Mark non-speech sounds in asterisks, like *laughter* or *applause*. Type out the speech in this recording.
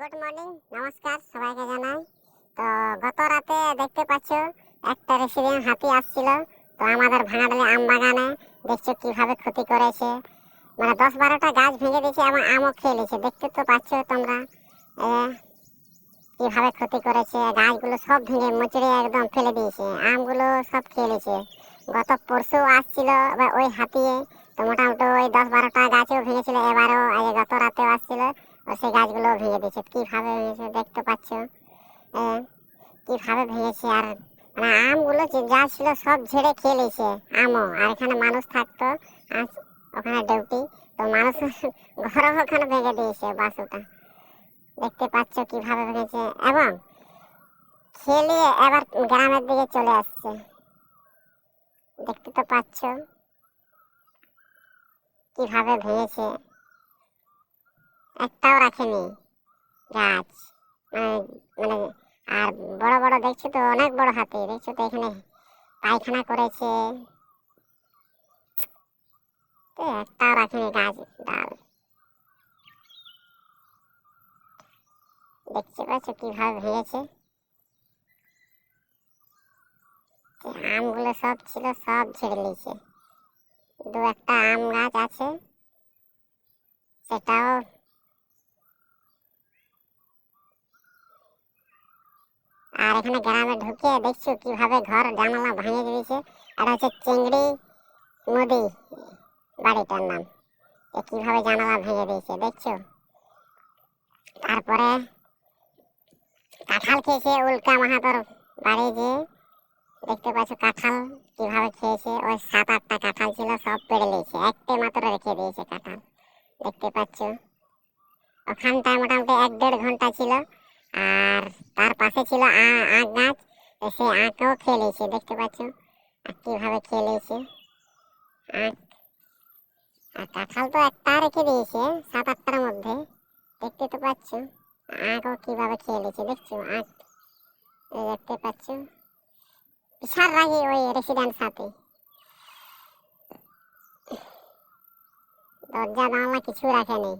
Good morning, নমস্কার সবাইকে জানাই। তো গত রাতে দেখতে পাচ্ছ, একটা রেসিডেন্ট হাতি আসছিল। তো আমাদের ভাঙাডালি আম বাগানে দেখছ কীভাবে ক্ষতি করেছে। মানে দশ বারোটা গাছ ভেঙে দিয়েছে এবং আমও খেয়ে নিয়েছে। দেখতে তো পাচ্ছ তোমরা কীভাবে ক্ষতি করেছে। গাছগুলো সব ভেঙে মুচড়ে একদম ফেলে দিয়েছে। আমগুলো সব খেয়ে নিয়েছে। গত পরশু আসছিল এবার ওই হাতিয়ে, তো মোটামুটি ওই দশ বারোটা গাছও ভেঙেছিল, এবারও গত রাতেও আসছিল। ও সেই গাছগুলো ভেঙে দিয়েছে। কীভাবে ভেঙেছে দেখতে পাচ্ছ? এ, কীভাবে ভেঙেছে? আর মানে আমগুলো যে ছিল সব ঝেড়ে খেয়ে নিয়েছে আমও। আর এখানে মানুষ থাকতো ওখানে ডিউটি তো মানুষ *laughs* ঘরও ওখানে ভেঙে দিয়েছে বাসুটা। দেখতে পাচ্ছ কীভাবে ভেঙেছে। এবং খেলিয়ে এবার গ্রামের দিকে চলে আসছে। দেখতে তো পাচ্ছ কীভাবে ভেঙেছে। একটাও রাখেনি। গাছ। মানে মানে আর বড় বড় দেখছ তো অনেক বড় হাতি। দেখছ তো এখানে পায়খানা করেছে। তো একটাও রাখেনি গাছ, ডাল। দেখতে পাচ্ছ কীভাবে ভেঙেছে। আমগুলো সব ছিল, সব ছেড়ে নিয়েছে। দু একটা আম গাছ আছে। সেটাও আর এখানে গ্রামে ঢুকে দেখছ কীভাবে ঘর জানালা ভাঙে দিয়েছে আর হচ্ছে চিংড়ি নদী বাড়িটার নাম। কীভাবে জানালা ভেঙে দিয়েছে দেখছ? তারপরে কাঁঠাল খেয়েছে উল্কা মাহাতর বাড়ি যে। দেখতে পাচ্ছ কাঁঠাল কীভাবে খেয়েছে। ওই সাত আটটা কাঁঠাল ছিল, সব পেড়ে নিয়েছে। একটা মাত্র রেখে দিয়েছে কাঁঠাল। দেখতে পাচ্ছ? ওখানটায় মোটামুটি এক দেড় ঘণ্টা ছিল। আর তার পাশে ছিল আখ গাছ সেই আখও খেয়ে নিয়েছে দেখতে পাচ্ছ? কীভাবে খেয়ে নিয়েছে আখ আর কাঁঠাল তো একটা রেখে দিয়েছে, সাত আটটার মধ্যে। দেখতে তো পাচ্ছ? আখও কীভাবে খেয়ে দেখছ? এই দেখতে পাচ্ছ? বিশাল রাগি ওই রেসিডেন্ট সাথে। দরজা জানলা কিছু রাখেনি।